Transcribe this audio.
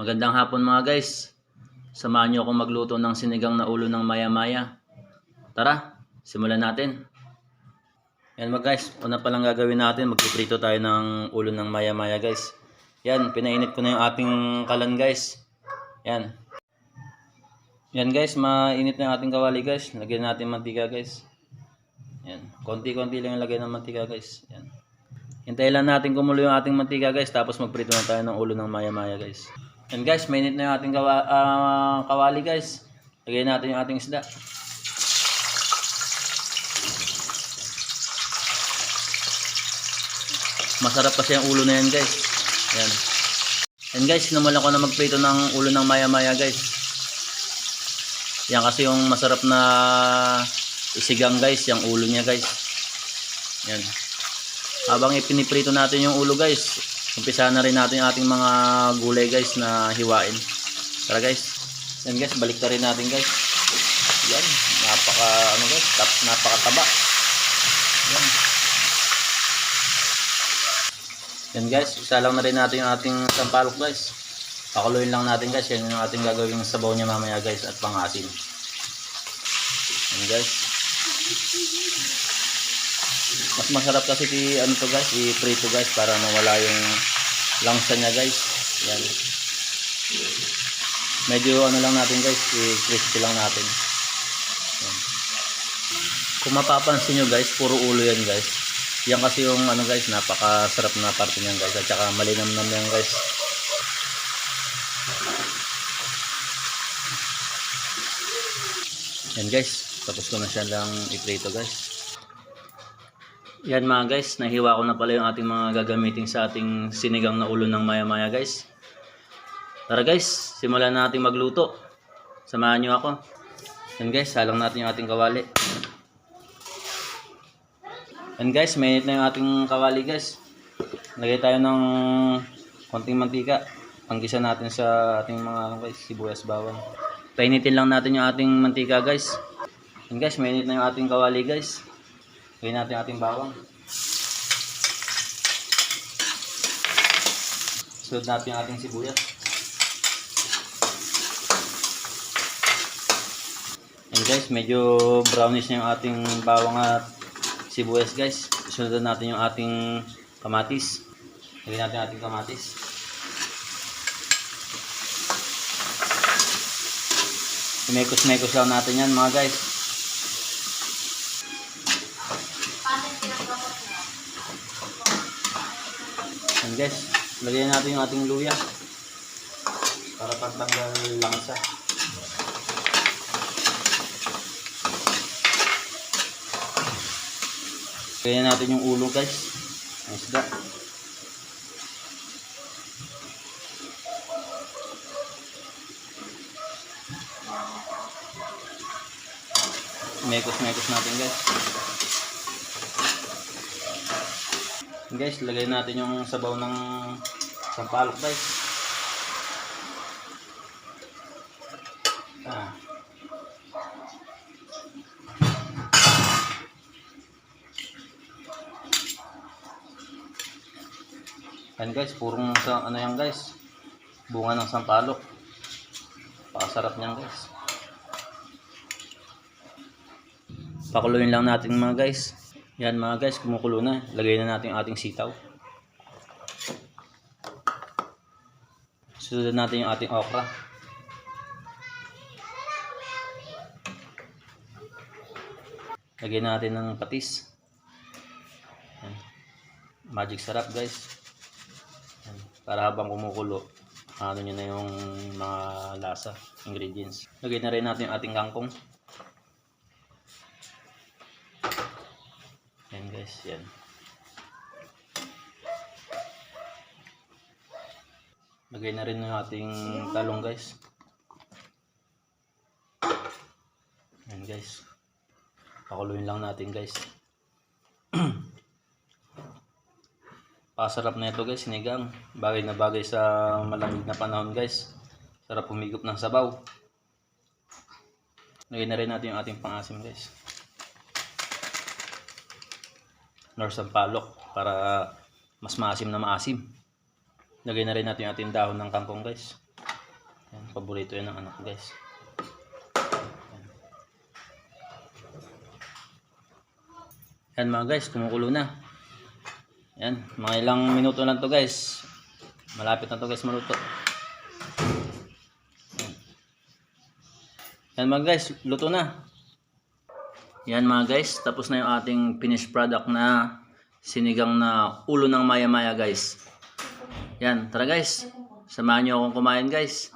Magandang hapon mga guys. Samahan niyo ako magluto ng sinigang na ulo ng maya-maya. Tara, simulan natin. Yan mga guys, una pa lang gagawin natin, magpiprito tayo ng ulo ng maya-maya guys. Yan, pinainit ko na yung ating kalan guys. Yan. Yan guys, mainit na yung ating kawali guys. Lagyan natin mantika guys. Yan, konti-konti lang yung lagay ng mantika guys. Yan. Hintayin lang natin kumulo yung ating mantika guys, tapos magprito na tayo ng ulo ng maya-maya guys. Yan guys, mainit na yung ating kawa- ah, kawali guys. Lagyan natin yung ating isda. Masarap kasi ang ulo na yan guys. Yan. Yan guys, sinumulan ko na magprito ng ulo ng maya-maya guys. Yan kasi yung masarap na isigang guys, yung ulo niya guys. Yan. Habang ipiniprito natin yung ulo guys, umpisa na rin natin ating mga gulay guys na hiwain. Tara guys. Yan guys, balik na rin natin guys. Yan, napaka ano guys, tap, napakataba. Yan. Yan guys, isa lang na rin natin yung ating sampalok guys. Pakuluin lang natin guys, yan yung ating gagawing sabaw niya mamaya guys at pangasin. Yan guys. Mas masarap kasi ti ano to guys, i-prito guys para mawala yung langsa niya guys. Yan. Medyo ano lang natin guys, i-crispy lang natin. Yan. Kung mapapansin nyo guys, puro ulo yan guys. Yan kasi yung ano guys, napakasarap na parte niyan guys. At saka malinamnam yan guys. Yan guys, tapos ko na siya lang i-prito guys. Yan mga guys, nahiwa ko na pala yung ating mga gagamitin sa ating sinigang na ulo ng maya-maya guys. Tara guys, simulan natin magluto. Samahan nyo ako. Yan guys, salang natin yung ating kawali. Yan guys, mainit na yung ating kawali guys. Lagay tayo ng konting mantika. Panggisa natin sa ating mga ano guys, sibuyas bawang. Painitin lang natin yung ating mantika guys. Yan guys, mainit na yung ating kawali guys. Lagyan natin ating bawang. Sunod natin yung ating sibuyas. Yan guys, medyo brownish na yung ating bawang at sibuyas guys. Sunod natin yung ating kamatis. Lagyan natin ating kamatis. Mekos-mekos lang natin yan mga guys. Yan guys, lagyan natin yung ating luya. Para pagtanggal langsa. Lagyan natin yung ulo guys. Ang isda. Mekos-mekos natin guys. Guys, lagay natin yung sabaw ng sampalok guys. Ah. Yan guys, purong sa ano yan guys. Bunga ng sampalok. Pakasarap niyan guys. Pakuluin lang natin mga guys. Yan mga guys, kumukulo na. Lagay na natin yung ating sitaw. Susunod natin yung ating okra. Lagyan natin ng patis. Yan. Magic sarap guys. Yan. Para habang kumukulo, ano nyo na yung mga lasa, ingredients. Lagyan na rin natin yung ating kangkong. Guys, yan. Lagay na rin yung ating talong guys. Yan guys. Pakuluin lang natin guys. Pasarap na ito guys, sinigang. Bagay na bagay sa malamig na panahon guys. Sarap humigop ng sabaw. Lagay na rin natin yung ating pangasim guys. Nor sampalok para mas maasim na maasim. Lagay na rin natin yung ating dahon ng kangkong guys. Yan, paborito yan ng anak ko, guys. Yan mga guys, kumukulo na. Yan, mga ilang minuto lang to guys. Malapit na to guys maluto. Yan. Mga guys, luto na. Yan mga guys, tapos na yung ating finished product na sinigang na ulo ng maya-maya guys. Yan, tara guys. Samahan niyo akong kumain guys.